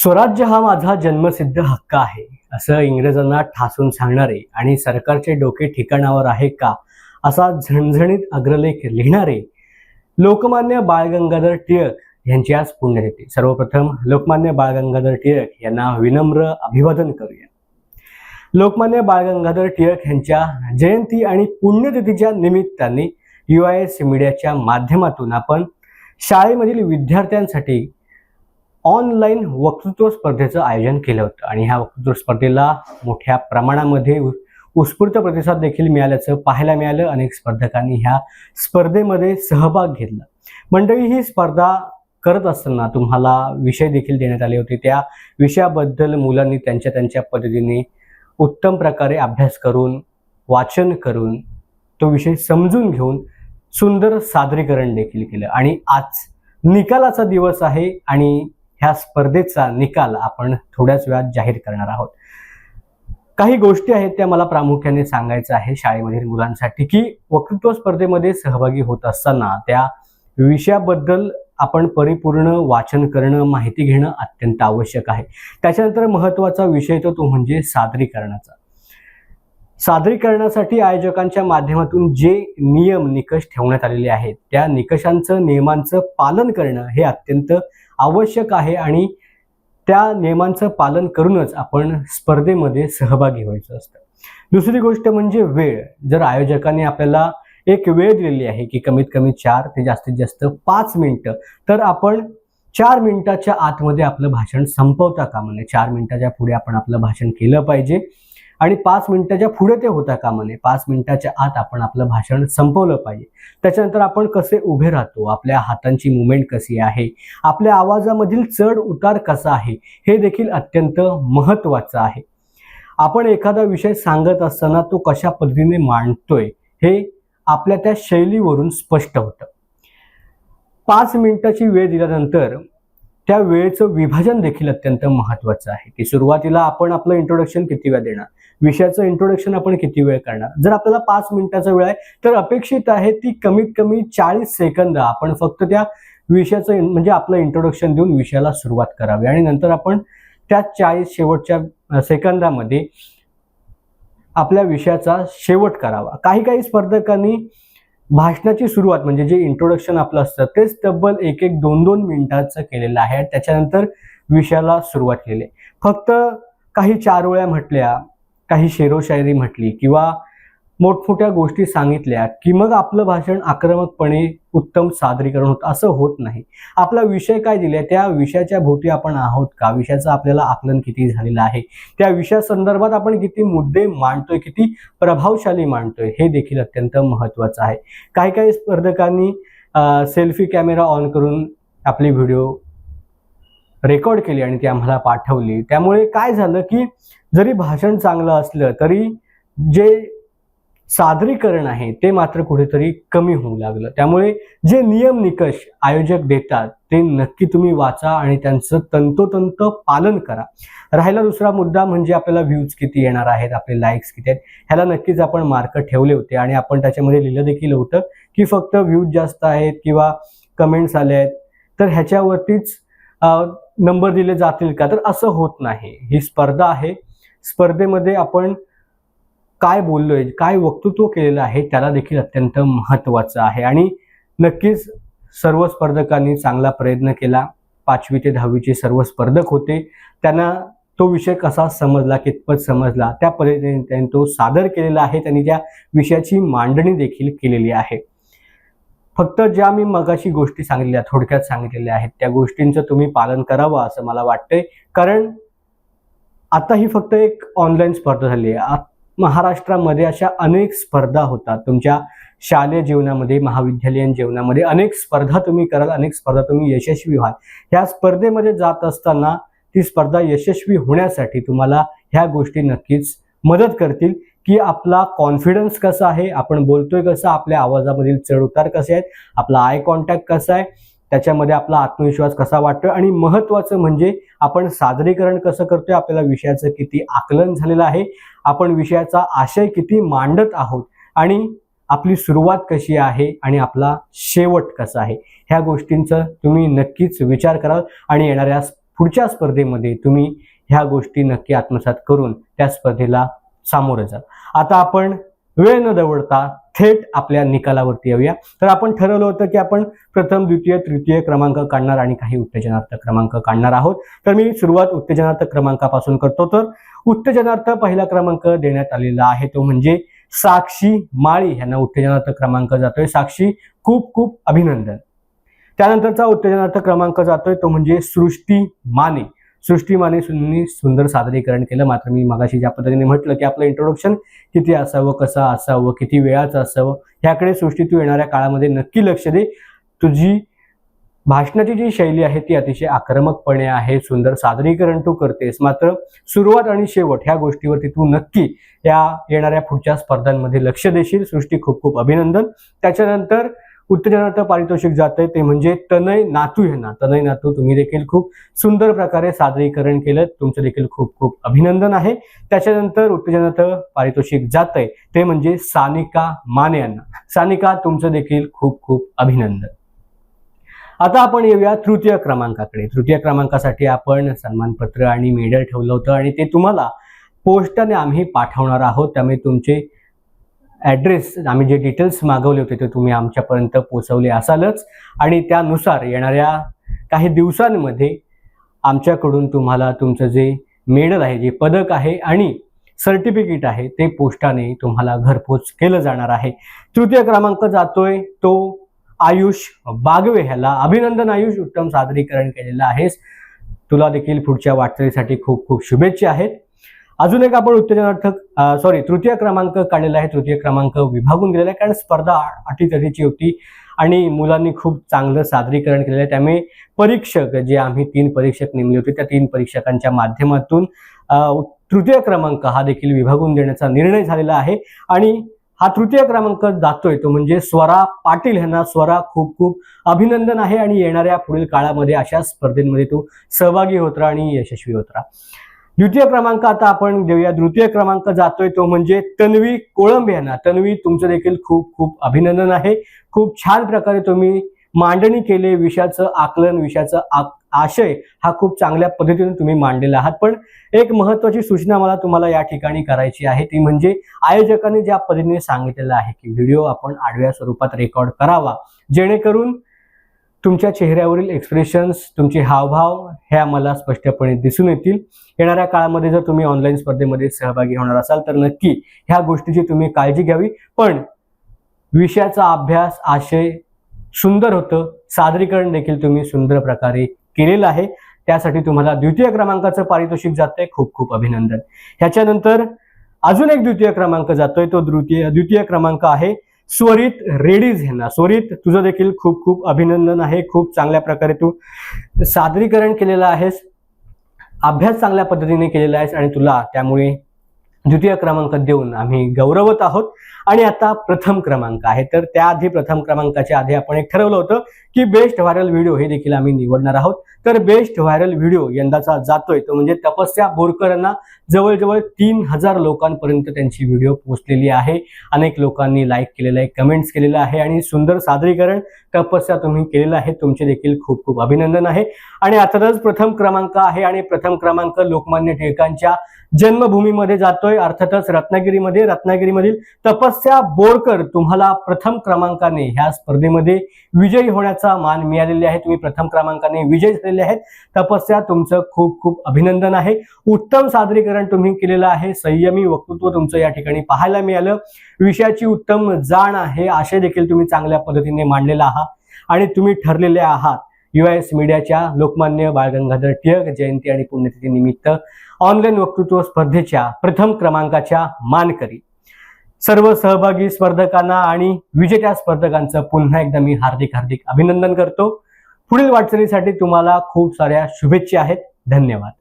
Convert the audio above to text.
स्वराज्य हा माझा जन्मसिद्ध हक्क आहे असं इंग्रजांना ठासून सांगणारे आणि सरकारचे डोके ठिकाणावर आहे का असा झणझणीत अग्रलेख लिहिणारे लोकमान्य बाळ गंगाधर टिळक यांची आज पुण्यतिथी. सर्वप्रथम लोकमान्य बाळ गंगाधर टिळक यांना विनम्र अभिवादन करूया. लोकमान्य बाळ गंगाधर टिळक यांच्या जयंती आणि पुण्यतिथीच्या निमित्ताने यू आय एस मीडियाच्या माध्यमातून आपण शाळेमधील विद्यार्थ्यांसाठी ऑनलाईन वक्तृत्व स्पर्धेचं आयोजन केलं होतं. आणि ह्या वक्तृत्व स्पर्धेला मोठ्या प्रमाणामध्ये उ- उत्स्फूर्त प्रतिसाद देखील मिळाल्याचं पाहायला मिळालं. अनेक स्पर्धकांनी ह्या स्पर्धेमध्ये सहभाग घेतला. मंडळी ही स्पर्धा करत असताना तुम्हाला विषय देखील देण्यात आले होते. त्या विषयाबद्दल मुलांनी त्यांच्या त्यांच्या पद्धतीने उत्तम प्रकारे अभ्यास करून वाचन करून तो विषय समजून घेऊन सुंदर सादरीकरण देखील केलं. आणि आज निकालाचा दिवस आहे आणि ह्या स्पर्धेचा निकाल आपण थोड्याच वेळात जाहीर करणार आहोत. काही गोष्टी आहेत त्या मला प्रामुख्याने सांगायचं आहे शाळेमधील मुलांसाठी की वक्तृत्व स्पर्धेमध्ये सहभागी होत असताना त्या विषयाबद्दल आपण परिपूर्ण वाचन करणं माहिती घेणं अत्यंत आवश्यक आहे. त्याच्यानंतर महत्त्वाचा विषय तो तो म्हणजे सादरीकरणाचा. सादरीकरणासाठी आयोजकांच्या माध्यमातून जे नियम निकष ठेवण्यात आलेले आहेत त्या निकषांचं नियमांचं पालन करणं हे अत्यंत आवश्यक आहे आणि त्या नियमांचं पालन करूनच आपण स्पर्धेमध्ये सहभागी व्हायचं असतं. दुसरी गोष्ट म्हणजे वेळ. जर आयोजकांनी आपल्याला एक वेळ दिलेली आहे की कमीत कमी चार ते जास्तीत जास्त पाच मिनिटं तर आपण चार मिनिटाच्या आतमध्ये आपलं भाषण संपवता कामा नये. चार मिनिटाच्या पुढे आपण आपलं भाषण केलं पाहिजे. आणि पाच मिनिटाच्या पुढे ते होता कामा नये पाच मिनिटाच्या आत आपण आपलं भाषण संपवलं पाहिजे. त्याच्यानंतर आपण कसे उभे राहतो? आपल्या हातांची मुवमेंट कशी आहे? आपल्या आवाजामधील चढ उतार कसा आहे? हे देखील अत्यंत महत्त्वाचं आहे. आपण एखादा विषय सांगत असताना तो कशा पद्धतीने मांडतोय? हे आपल्या त्या शैलीवरून स्पष्ट होतं. पाच मिनिटाची वेळ दिल्यानंतर त्या वेळेचं विभाजन देखील अत्यंत महत्त्वाचं आहे. की सुरुवातीला आपण आपलं इंट्रोडक्शन किती वेळा देणार? विषयाचं इंट्रोडक्शन आपण किती वेळ करणार? जर आपल्याला पाच मिनिटाचा वेळ आहे तर अपेक्षित आहे ती कमीत कमी चाळीस सेकंद आपण फक्त त्या विषयाचं म्हणजे आपलं इंट्रोडक्शन देऊन विषयाला सुरुवात करावी. आणि नंतर आपण त्या चाळीस शेवटच्या सेकंदामध्ये आपल्या विषयाचा शेवट करावा. काही काही स्पर्धकांनी भाषणाची सुरुवात म्हणजे जे इंट्रोडक्शन आपलं असतं तेच तब्बल एक एक दोन दोन मिनिटाचं केलेलं आहे. त्याच्यानंतर विषयाला सुरुवात केली. फक्त काही चार ओळ्या म्हटल्या काही शेरोशायरी म्हटली किंवा मोठमोठ्या गोष्टी सांगितल्या की मग आपलं भाषण आक्रमकपणे उत्तम सादरीकरण होतं असं होत नाही. आपला विषय काय दिलाय? त्या विषयाच्या भोवती आपण आहोत का? विषयाचं आपल्याला आकलन किती झालेलं आहे? त्या विषयासंदर्भात आपण किती मुद्दे मांडतोय किती प्रभावशाली मांडतोय हे देखील अत्यंत महत्त्वाचं आहे. काही काही स्पर्धकांनी सेल्फी कॅमेरा ऑन करून आपले व्हिडिओ रेकॉर्ड केली आणि ती आम्हाला पाठवली. त्यामुळे काय झालं की जरी भाषण चांगलं असलं तरी जे सादरीकरण आहे ते मात्र कुठेतरी कमी होऊ लागलं. त्यामुळे जे नियम निकष आयोजक देतात ते नक्की तुम्ही वाचा आणि त्यांचं तंतोतंत पालन करा. राहिला दुसरा मुद्दा म्हणजे आपल्याला व्ह्यूज किती येणार आहेत आपले लाईक्स किती आहेत ह्याला नक्कीच आपण मार्क ठेवले होते आणि आपण त्याच्यामध्ये लिहिलं देखील होतं की फक्त व्ह्यूज जास्त आहेत किंवा कमेंट्स आले आहेत. तर ह्याच्यावरतीच नंबर दिले जातील का? तर असं होत नाही. ही स्पर्धा आहे. स्पर्धेमध्ये आपण काय बोललोय काय वक्तृत्व केलेलं आहे त्याला देखील अत्यंत महत्त्वाचं आहे. आणि नक्कीच सर्व स्पर्धकांनी चांगला प्रयत्न केला. पाचवी ते दहावीचे सर्व स्पर्धक होते. त्यांना तो विषय कसा समजला कितपत समजला त्या पद्धतीने त्यांनी तो सादर केलेला आहे. त्यांनी त्या विषयाची मांडणी देखील केलेली आहे. फक्त ज्या मी मगाशी गोष्टी सांगितल्या थोडक्यात सांगितलेल्या आहेत त्या गोष्टींचं तुम्ही पालन करावं असं मला वाटतंय. कारण आता ही फक्त एक ऑनलाईन स्पर्धा झाली आहे. महाराष्ट्रामध्ये अशा अनेक स्पर्धा होतात. तुमच्या शालेय जीवनामध्ये महाविद्यालयीन जीवनामध्ये अनेक स्पर्धा तुम्ही कराल अनेक स्पर्धा तुम्ही यशस्वी व्हाल. ह्या स्पर्धेमध्ये जात असताना ती स्पर्धा यशस्वी होण्यासाठी तुम्हाला ह्या गोष्टी नक्कीच मदत करतील. की आपला कॉन्फिडन्स कसा आहे आपण बोलतोय कसं आपल्या आवाजामधील चढउतार कसे आहेत आपला आय कॉन्टॅक्ट कसा आहे त्याच्यामध्ये आपला आत्मविश्वास कसा वाटतोय आणि महत्त्वाचं म्हणजे आपण सादरीकरण कसं करतोय आपल्याला विषयाचं किती आकलन झालेलं आहे आपण विषयाचा आशय किती मांडत आहोत आणि आपली सुरुवात कशी आहे आणि आपला शेवट कसा आहे ह्या गोष्टींचा तुम्ही नक्कीच विचार कराल आणि येणाऱ्या पुढच्या स्पर्धेमध्ये तुम्ही ह्या गोष्टी नक्की आत्मसात करून त्या स्पर्धेला सामोरे जा. आता आपण वेळ न दवडता थेट आपल्या निकालावरती येऊया. तर आपण ठरवलं होतं की आपण प्रथम द्वितीय तृतीय क्रमांक काढणार आणि काही उत्तेजनार्थ क्रमांक काढणार आहोत. तर मी सुरुवात उत्तेजनार्थ क्रमांकापासून करतो. तर उत्तेजनार्थ पहिला क्रमांक देण्यात आलेला आहे. तो म्हणजे साक्षी माळी यांना उत्तेजनार्थ क्रमांक जातोय. साक्षी खूप खूप अभिनंदन. त्यानंतरचा उत्तेजनार्थ क्रमांक जातोय. तो म्हणजे सृष्टी माने. सृष्टीमाने सुनी सुंदर सादरीकरण केलं. मात्र मी मगाशी ज्या पद्धतीने म्हटलं की आपलं इंट्रोडक्शन किती असावं कसं असावं किती वेळाचं असावं ह्याकडे सृष्टी तू येणाऱ्या काळामध्ये नक्की लक्ष दे. तुझी भाषणाची जी शैली आहे ती अतिशय आक्रमकपणे आहे. सुंदर सादरीकरण तू करतेस. मात्र सुरुवात आणि शेवट ह्या गोष्टीवरती तू नक्की या येणाऱ्या पुढच्या स्पर्धांमध्ये लक्ष देशील. सृष्टी खूप खूप अभिनंदन. त्याच्यानंतर उत्तेजनार्थ पारितोषिक जाते ते म्हणजे तनय नातू यांना तनय नातू तुम्ही देखील खूप सुंदर प्रकारे सादरीकरण केलं. तुमचं देखील खूप खूप अभिनंदन आहे. त्याच्यानंतर उत्तेजनार्थ पारितोषिक जातंय. ते म्हणजे सानिका माने यांना. सानिका तुमचं देखील खूप खूप अभिनंदन. आता आपण येऊया तृतीय क्रमांकाकडे. तृतीय क्रमांकासाठी आपण सन्मानपत्र आणि मेडल ठेवलं होतं आणि ते तुम्हाला पोस्टाने आम्ही पाठवणार आहोत. त्यामुळे तुमचे ॲड्रेस आम्ही जे डिटेल्स मागवले होते ते तुम्ही आमच्यापर्यंत पोचवले असालच. आणि त्यानुसार येणाऱ्या काही दिवसांमध्ये आमच्याकडून तुम्हाला तुमचं जे मेडल आहे जे पदक आहे आणि सर्टिफिकेट आहे ते पोस्टाने तुम्हाला घरपोच केलं जाणार आहे. तृतीय क्रमांक जातोय तो आयुष बागवे ह्याला. अभिनंदन आयुष उत्तम सादरीकरण केलेलं आहेस. तुला देखील पुढच्या वाटचालीसाठी खूप खूप शुभेच्छा आहेत. अजून एक आपण उत्तेजनार्थक सॉरी तृतीय क्रमांक काढलेला आहे. तृतीय क्रमांक विभागून गेलेला आहे कारण स्पर्धा अटीतटीची होती आणि मुलांनी खूप चांगलं सादरीकरण केलेलं आहे. त्यामुळे परीक्षक जे आम्ही तीन परीक्षक नेमले होते त्या तीन परीक्षकांच्या माध्यमातून तृतीय क्रमांक हा देखील विभागून देण्याचा निर्णय झालेला आहे. आणि हा तृतीय क्रमांक जातोय तो म्हणजे स्वरा पाटील यांना स्वरा खूप खूप अभिनंदन आहे. आणि येणाऱ्या पुढील काळामध्ये अशा स्पर्धेमध्ये तू सहभागी होत राहा आणि यशस्वी होत राहा. द्वितीय क्रमांक आता आपण देऊया द्वितीय क्रमांक जातोय तो म्हणजे तन्वी कोळंब यांना तन्वी तुमचं देखील खूप खूप अभिनंदन आहे. खूप छान प्रकारे तुम्ही मांडणी केले. विषयाचं आकलन विषयाचं आक- आशय हा खूप चांगल्या पद्धतीने तुम्ही मांडलेला आहात. पण एक महत्वाची सूचना मला तुम्हाला या ठिकाणी करायची आहे. ती म्हणजे आयोजकांनी ज्या पद्धतीने सांगितलेलं आहे की व्हिडिओ आपण आडव्या स्वरूपात रेकॉर्ड करावा. जेणेकरून तुमच्या चेहऱ्यावरील एक्सप्रेशन्स तुमचे हावभाव ह्या मला स्पष्टपणे दिसून येतील. येणाऱ्या काळामध्ये जर तुम्ही ऑनलाईन स्पर्धेमध्ये सहभागी होणार असाल तर नक्की ह्या गोष्टीची तुम्ही काळजी घ्यावी. पण विषयाचा अभ्यास आशय सुंदर होतं. सादरीकरण देखील तुम्ही सुंदर प्रकारे केलेलं आहे. त्यासाठी तुम्हाला द्वितीय क्रमांकाचं पारितोषिक जातंय. खूप खूप अभिनंदन. ह्याच्यानंतर अजून एक द्वितीय क्रमांक जातोय. तो द्वितीय द्वितीय क्रमांक आहे. स्वरित रेडीज ह्यांना स्वरित तुझं देखील खूप खूप अभिनंदन आहे. खूप चांगल्या प्रकारे तू सादरीकरण केलेलं आहेस. अभ्यास चांगल्या पद्धतीने केलेला आहेस आणि तुला त्यामुळे द्वितीय क्रमांक देऊन आम्ही गौरवत आहोत. आणि आता प्रथम क्रमांक आहे. तर त्याआधी प्रथम क्रमांकाच्या आधी आपण एक ठरवलं होतं की बेस्ट व्हायरल व्हिडिओ हे देखील आम्ही निवडणार आहोत. तर बेस्ट व्हायरल व्हिडिओ यंदाचा जातोय. तो म्हणजे तपस्या बोरकरांना जवळजवळ तीन हजार लोकांपर्यंत त्यांची व्हिडिओ पोहोचलेली आहे. अनेक लोकांनी लाईक केलेलं आहे कमेंट्स केलेलं आहे आणि सुंदर सादरीकरण तपस्या तुम्ही केलेलं आहे. तुमचे देखील खूप खूप अभिनंदन आहे. आणि अर्थातच प्रथम क्रमांक आहे आणि प्रथम क्रमांक लोकमान्य टिळकांच्या जन्मभूमीमध्ये जातोय. अर्थातच रत्नागिरीमध्ये रत्नागिरीमधील तपस्या बोरकर तुम्हाला प्रथम क्रमांकाने ह्या स्पर्धेमध्ये विजयी होण्याचा मान मिळालेले आहे. तुम्ही प्रथम क्रमांकाने विजयी झालेले आहेत. तपस्या तुमचं खूप खूप अभिनंदन आहे. उत्तम सादरीकरण तुम्ही केलेलं आहे. संयमी वक्तृत्व तुमचं या ठिकाणी पाहायला मिळालं. विषयाची उत्तम जाण आहे आशय देखील तुम्ही चांगल्या पद्धतीने मांडलेला आहात. आणि तुम्ही ठरलेले आहात. यू एस मीडियाच्या लोकमान्य बाळ गंगाधर टिळक जयंती आणि पुण्यतिथी निमित्त ऑनलाईन वक्तृत्व स्पर्धेच्या प्रथम क्रमांकाच्या मानकरी. सर्व सहभागी स्पर्धकांना आणि विजेत्या स्पर्धकांचं पुन्हा एकदा मी हार्दिक हार्दिक अभिनंदन करतो. पुढील वाटचालीसाठी तुम्हाला खूप साऱ्या शुभेच्छा आहेत. धन्यवाद.